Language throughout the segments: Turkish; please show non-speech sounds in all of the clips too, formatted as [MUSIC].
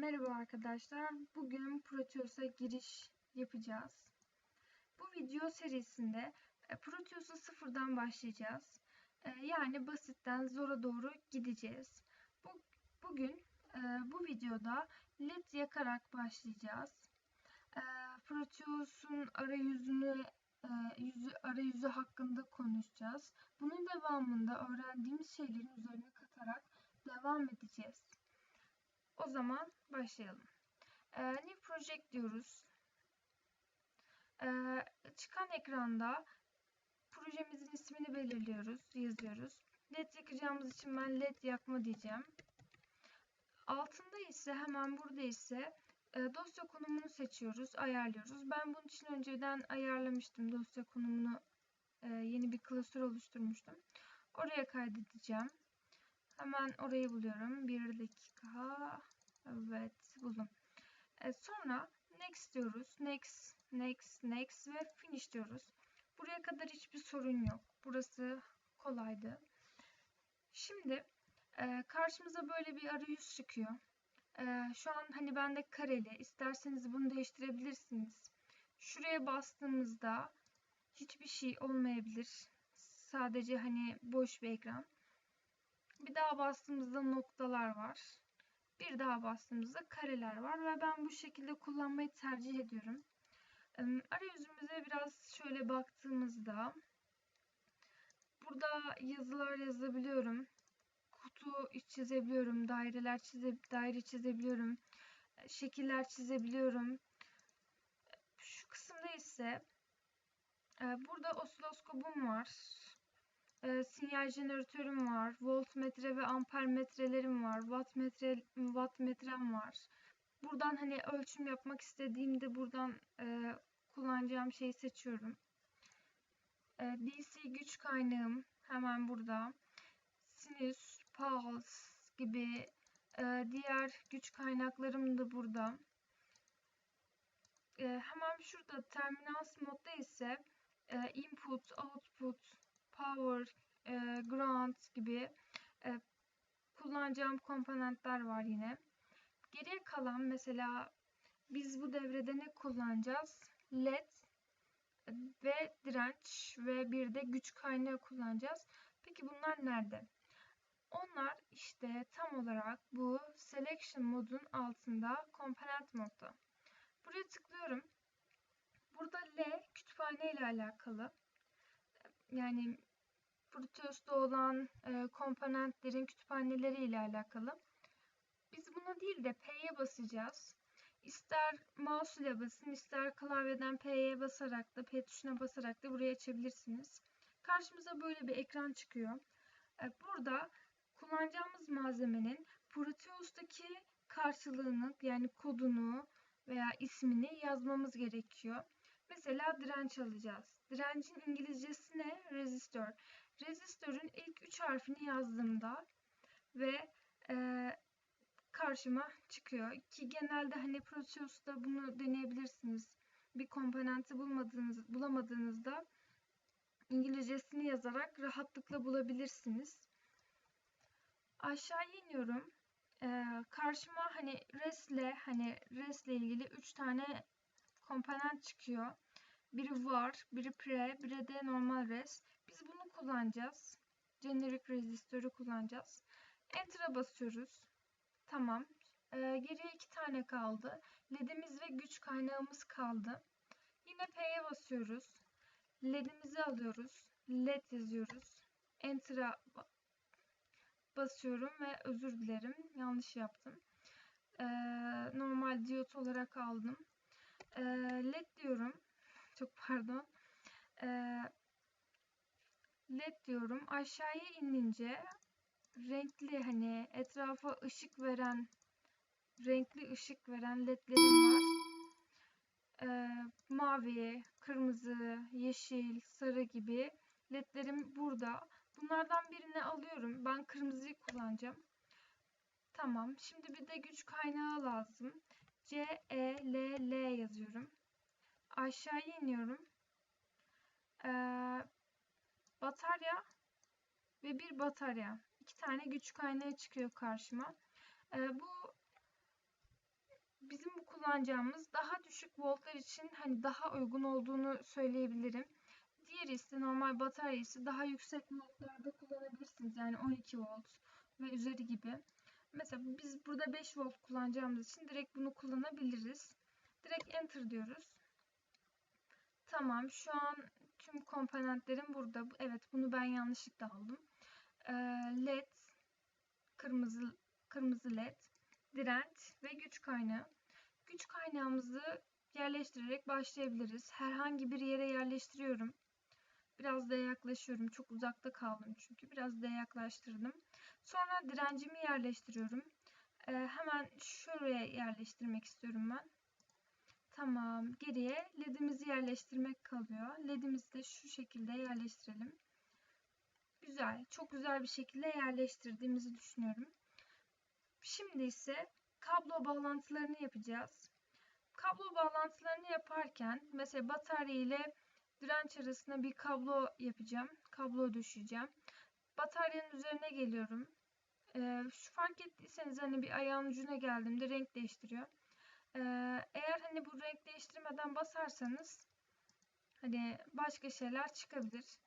Merhaba arkadaşlar. Bugün Proteus'a giriş yapacağız. Bu video serisinde e, Proteus'a sıfırdan başlayacağız. E, yani basitten zora doğru gideceğiz. Bu, bugün e, bu videoda led yakarak başlayacağız. Proteus'un arayüzünü yüzü, arayüzü hakkında konuşacağız. Bunun devamında öğrendiğimiz şeylerin üzerine katarak devam edeceğiz. O zaman başlayalım. Ee, new project diyoruz. Ee, çıkan ekranda projemizin ismini belirliyoruz, yazıyoruz. LED yakacağımız için ben LED yakma diyeceğim. Altında ise hemen burada ise e, dosya konumunu seçiyoruz, ayarlıyoruz. Ben bunun için önceden ayarlamıştım dosya konumunu. E, yeni bir klasör oluşturmuştum. Oraya kaydedeceğim. Hemen orayı buluyorum. Bir dakika. Evet buldum. E, sonra next diyoruz. Next, next, next ve finish diyoruz. Buraya kadar hiçbir sorun yok. Burası kolaydı. Şimdi e, karşımıza böyle bir arayüz çıkıyor. E, şu an hani bende kareli. İsterseniz bunu değiştirebilirsiniz. Şuraya bastığımızda hiçbir şey olmayabilir. Sadece hani boş bir ekran. Bir daha bastığımızda noktalar var. Bir daha bastığımızda kareler var ve ben bu şekilde kullanmayı tercih ediyorum. Arayüzümüze biraz şöyle baktığımızda burada yazılar yazabiliyorum. Kutu çizebiliyorum, daireler çize, daire çizebiliyorum, şekiller çizebiliyorum. Şu kısımda ise burada osiloskopum var e, sinyal jeneratörüm var. Voltmetre ve ampermetrelerim var. Wattmetre, wattmetrem var. Buradan hani ölçüm yapmak istediğimde buradan e, kullanacağım şeyi seçiyorum. E, DC güç kaynağım hemen burada. Sinüs, pulse gibi e, diğer güç kaynaklarım da burada. E, hemen şurada terminals modda ise e, input, output, power, e, ground gibi e, kullanacağım komponentler var yine. Geriye kalan mesela biz bu devrede ne kullanacağız? LED ve direnç ve bir de güç kaynağı kullanacağız. Peki bunlar nerede? Onlar işte tam olarak bu selection modun altında komponent modda. Buraya tıklıyorum. Burada L kütüphane ile alakalı. Yani Proteus'ta olan e, komponentlerin kütüphaneleri ile alakalı. Biz buna değil de P'ye basacağız. İster mouse ile basın, ister klavyeden P'ye basarak da, P tuşuna basarak da buraya açabilirsiniz. Karşımıza böyle bir ekran çıkıyor. E, burada kullanacağımız malzemenin Proteus'taki karşılığını yani kodunu veya ismini yazmamız gerekiyor. Mesela direnç alacağız. Direncin İngilizcesi ne? Resistor. Resistörün ilk üç harfini yazdığımda ve e, karşıma çıkıyor. Ki genelde hani Proteus'ta bunu deneyebilirsiniz. Bir komponenti bulmadığınız, bulamadığınızda İngilizcesini yazarak rahatlıkla bulabilirsiniz. Aşağı iniyorum. Ee, karşıma hani resle hani resle ilgili 3 tane komponent çıkıyor. Biri var, biri pre, biri de normal res. Biz bunu kullanacağız. Generic resistörü kullanacağız. Enter'a basıyoruz. Tamam. Ee, geriye iki tane kaldı. LED'imiz ve güç kaynağımız kaldı. Yine P'ye basıyoruz. LED'imizi alıyoruz. LED yazıyoruz. Enter'a basıyorum ve özür dilerim. Yanlış yaptım. Ee, normal diyot olarak aldım. Ee, LED diyorum. [LAUGHS] Çok pardon. Ee, led diyorum. Aşağıya inince renkli hani etrafa ışık veren renkli ışık veren ledlerim var. Ee, mavi, kırmızı, yeşil, sarı gibi ledlerim burada. Bunlardan birini alıyorum. Ben kırmızıyı kullanacağım. Tamam. Şimdi bir de güç kaynağı lazım. C, E, L, L yazıyorum. Aşağıya iniyorum. Ee, batarya ve bir batarya. İki tane güç kaynağı çıkıyor karşıma. Ee, bu bizim bu kullanacağımız daha düşük voltlar için hani daha uygun olduğunu söyleyebilirim. Diğeri ise normal batarya ise daha yüksek voltlarda kullanabilirsiniz. Yani 12 volt ve üzeri gibi. Mesela biz burada 5 volt kullanacağımız için direkt bunu kullanabiliriz. Direkt enter diyoruz. Tamam şu an tüm komponentlerim burada. Evet bunu ben yanlışlıkla aldım. Ee, LED, kırmızı kırmızı led, direnç ve güç kaynağı. Güç kaynağımızı yerleştirerek başlayabiliriz. Herhangi bir yere yerleştiriyorum. Biraz da yaklaşıyorum. Çok uzakta kaldım çünkü. Biraz da yaklaştırdım. Sonra direncimi yerleştiriyorum. Ee, hemen şuraya yerleştirmek istiyorum ben. Tamam. Geriye ledimizi yerleştirmek kalıyor. Ledimizi de şu şekilde yerleştirelim. Güzel. Çok güzel bir şekilde yerleştirdiğimizi düşünüyorum. Şimdi ise kablo bağlantılarını yapacağız. Kablo bağlantılarını yaparken mesela batarya ile direnç arasında bir kablo yapacağım. Kablo düşeceğim. Bataryanın üzerine geliyorum. Ee, şu fark ettiyseniz hani bir ayağın ucuna geldiğimde renk değiştiriyor. Ee, eğer hani bu renk değiştirmeden basarsanız hani başka şeyler çıkabilir.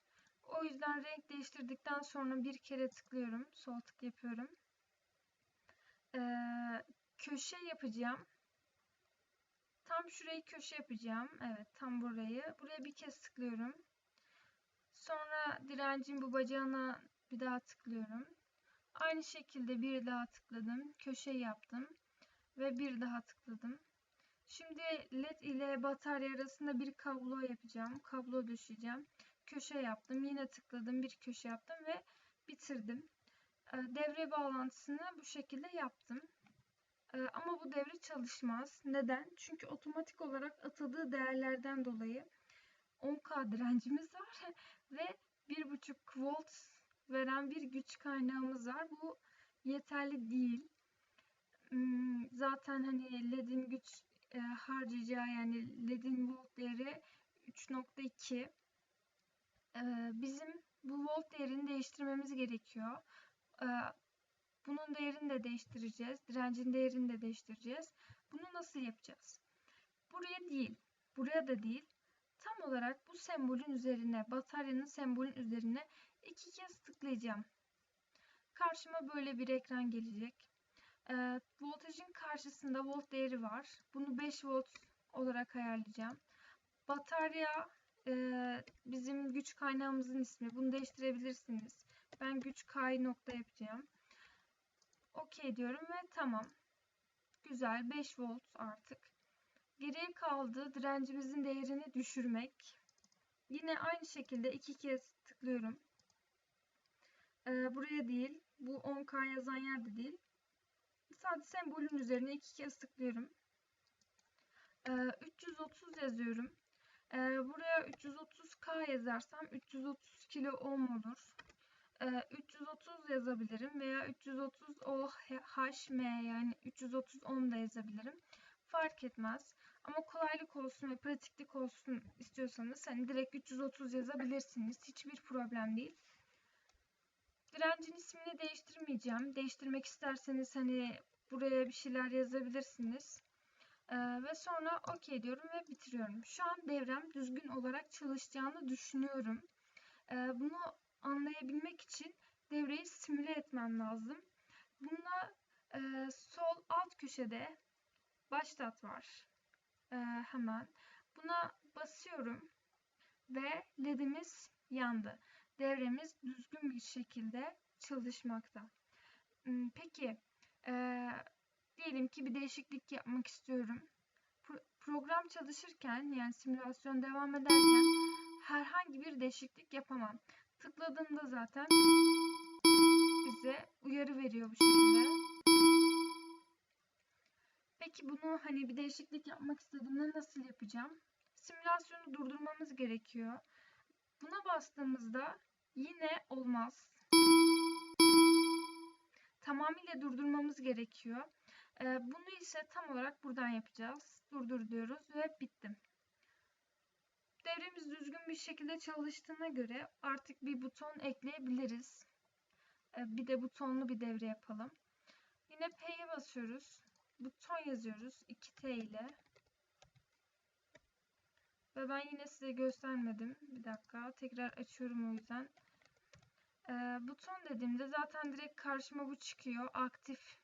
O yüzden renk değiştirdikten sonra bir kere tıklıyorum. Sol tık yapıyorum. Ee, köşe yapacağım. Tam şurayı köşe yapacağım. Evet tam burayı. Buraya bir kez tıklıyorum. Sonra direncin bu bacağına bir daha tıklıyorum. Aynı şekilde bir daha tıkladım. Köşe yaptım. Ve bir daha tıkladım. Şimdi led ile batarya arasında bir kablo yapacağım. Kablo düşeceğim. Köşe yaptım. Yine tıkladım. Bir köşe yaptım ve bitirdim. Ee, devre bağlantısını bu şekilde yaptım. Ee, ama bu devre çalışmaz. Neden? Çünkü otomatik olarak atadığı değerlerden dolayı 10K direncimiz var [LAUGHS] ve 1.5 volt veren bir güç kaynağımız var. Bu yeterli değil. Hmm, zaten hani LED'in güç e, harcayacağı yani LED'in volt değeri 3.2. Ee, bizim bu volt değerini değiştirmemiz gerekiyor. Ee, bunun değerini de değiştireceğiz. Direncin değerini de değiştireceğiz. Bunu nasıl yapacağız? Buraya değil, buraya da değil. Tam olarak bu sembolün üzerine, bataryanın sembolün üzerine iki kez tıklayacağım. Karşıma böyle bir ekran gelecek. E, voltajın karşısında volt değeri var. Bunu 5 volt olarak ayarlayacağım. Batarya e, bizim güç kaynağımızın ismi. Bunu değiştirebilirsiniz. Ben güç kay nokta yapacağım. OK diyorum ve tamam. Güzel 5 volt artık. Geriye kaldı direncimizin değerini düşürmek. Yine aynı şekilde iki kez tıklıyorum. Ee, buraya değil. Bu 10K yazan yerde değil. Sadece sembolün üzerine iki kez tıklıyorum. Ee, 330 yazıyorum. Ee, buraya 330K yazarsam 330 kilo ohm olur. 330 ee, yazabilirim veya 330 OHM yani 330 ohm da yazabilirim. Fark etmez. Ama kolaylık olsun ve pratiklik olsun istiyorsanız hani direkt 330 yazabilirsiniz. Hiçbir problem değil. Direncin ismini değiştirmeyeceğim. Değiştirmek isterseniz hani buraya bir şeyler yazabilirsiniz. Ee, ve sonra OK diyorum ve bitiriyorum. Şu an devrem düzgün olarak çalışacağını düşünüyorum. Ee, bunu anlayabilmek için devreyi simüle etmem lazım. Bunda e, sol alt köşede başlat var. E, hemen. Buna basıyorum ve ledimiz yandı. Devremiz düzgün bir şekilde çalışmakta. Hmm, peki, e, diyelim ki bir değişiklik yapmak istiyorum. Pro program çalışırken yani simülasyon devam ederken herhangi bir değişiklik yapamam. Tıkladığımda zaten bize uyarı veriyor bu şekilde. Peki bunu hani bir değişiklik yapmak istediğimde nasıl yapacağım? Simülasyonu durdurmamız gerekiyor. Buna bastığımızda yine olmaz. Tamamıyla durdurmamız gerekiyor. Ee, bunu ise tam olarak buradan yapacağız. Durdur diyoruz ve bittim. Devremiz düzgün bir şekilde çalıştığına göre artık bir buton ekleyebiliriz. Ee, bir de butonlu bir devre yapalım. Yine P'ye basıyoruz. buton yazıyoruz 2T ile. Ve ben yine size göstermedim. Bir dakika. Tekrar açıyorum o yüzden. Ee, buton dediğimde zaten direkt karşıma bu çıkıyor. Aktif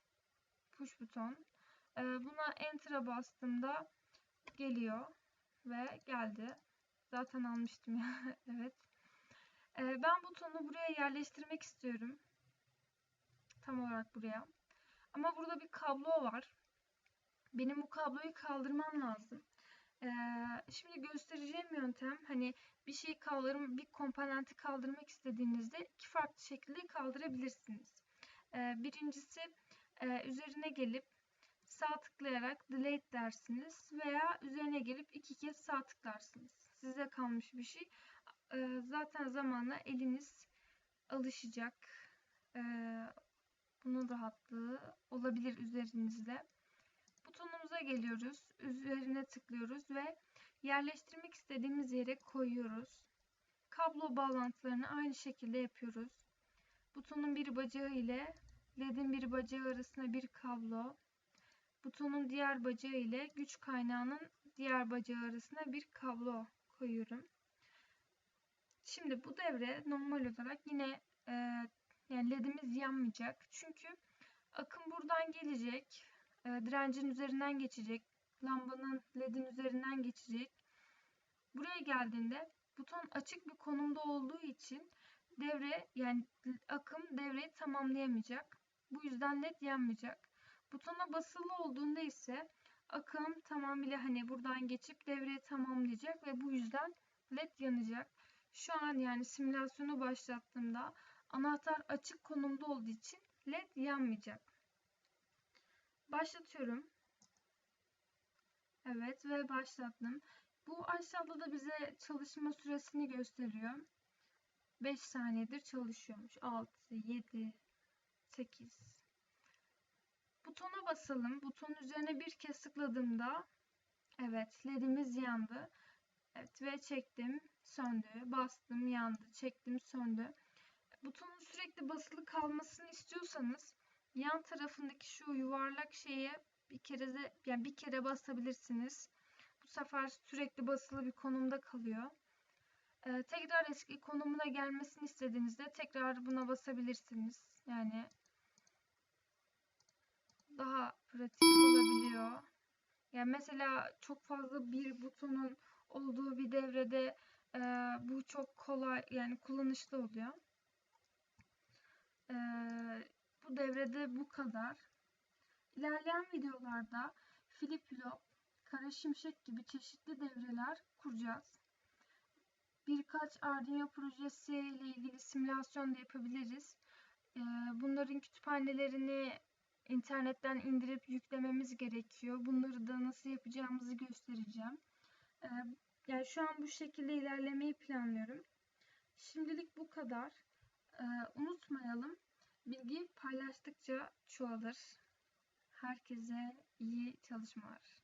push buton. Ee, buna enter'a bastığımda geliyor. Ve geldi. Zaten almıştım ya. [LAUGHS] evet. Ee, ben butonu buraya yerleştirmek istiyorum. Tam olarak buraya. Ama burada bir kablo var. Benim bu kabloyu kaldırmam lazım. Şimdi göstereceğim yöntem hani bir şeyi kaldırım, bir komponenti kaldırmak istediğinizde iki farklı şekilde kaldırabilirsiniz. Birincisi üzerine gelip sağ tıklayarak delete dersiniz veya üzerine gelip iki kez sağ tıklarsınız. Size kalmış bir şey. Zaten zamanla eliniz alışacak. Bunun rahatlığı olabilir üzerinizde. Geliyoruz. Üzerine tıklıyoruz ve yerleştirmek istediğimiz yere koyuyoruz. Kablo bağlantılarını aynı şekilde yapıyoruz. Butonun bir bacağı ile ledin bir bacağı arasında bir kablo. Butonun diğer bacağı ile güç kaynağının diğer bacağı arasında bir kablo koyuyorum. Şimdi bu devre normal olarak yine e, yani ledimiz yanmayacak. Çünkü akım buradan gelecek. E, direncin üzerinden geçecek. Lambanın ledin üzerinden geçecek. Buraya geldiğinde buton açık bir konumda olduğu için devre yani akım devreyi tamamlayamayacak. Bu yüzden led yanmayacak. Butona basılı olduğunda ise akım tamamıyla hani buradan geçip devreyi tamamlayacak ve bu yüzden led yanacak. Şu an yani simülasyonu başlattığımda anahtar açık konumda olduğu için led yanmayacak. Başlatıyorum. Evet ve başlattım. Bu aşağıda da bize çalışma süresini gösteriyor. 5 saniyedir çalışıyormuş. 6, 7, 8. Butona basalım. Butonun üzerine bir kez tıkladığımda evet ledimiz yandı. Evet ve çektim söndü. Bastım yandı. Çektim söndü. Butonun sürekli basılı kalmasını istiyorsanız yan tarafındaki şu yuvarlak şeye bir kere de yani bir kere basabilirsiniz. Bu sefer sürekli basılı bir konumda kalıyor. Ee, tekrar eski konumuna gelmesini istediğinizde tekrar buna basabilirsiniz. Yani daha pratik olabiliyor. Yani mesela çok fazla bir butonun olduğu bir devrede e, bu çok kolay yani kullanışlı oluyor. E, bu devrede bu kadar. İlerleyen videolarda flip flop, kara şimşek gibi çeşitli devreler kuracağız. Birkaç Arduino projesi ile ilgili simülasyon da yapabiliriz. E, bunların kütüphanelerini internetten indirip yüklememiz gerekiyor. Bunları da nasıl yapacağımızı göstereceğim. Ee, yani şu an bu şekilde ilerlemeyi planlıyorum. Şimdilik bu kadar. Ee, unutmayalım. Bilgi paylaştıkça çoğalır. Herkese iyi çalışmalar.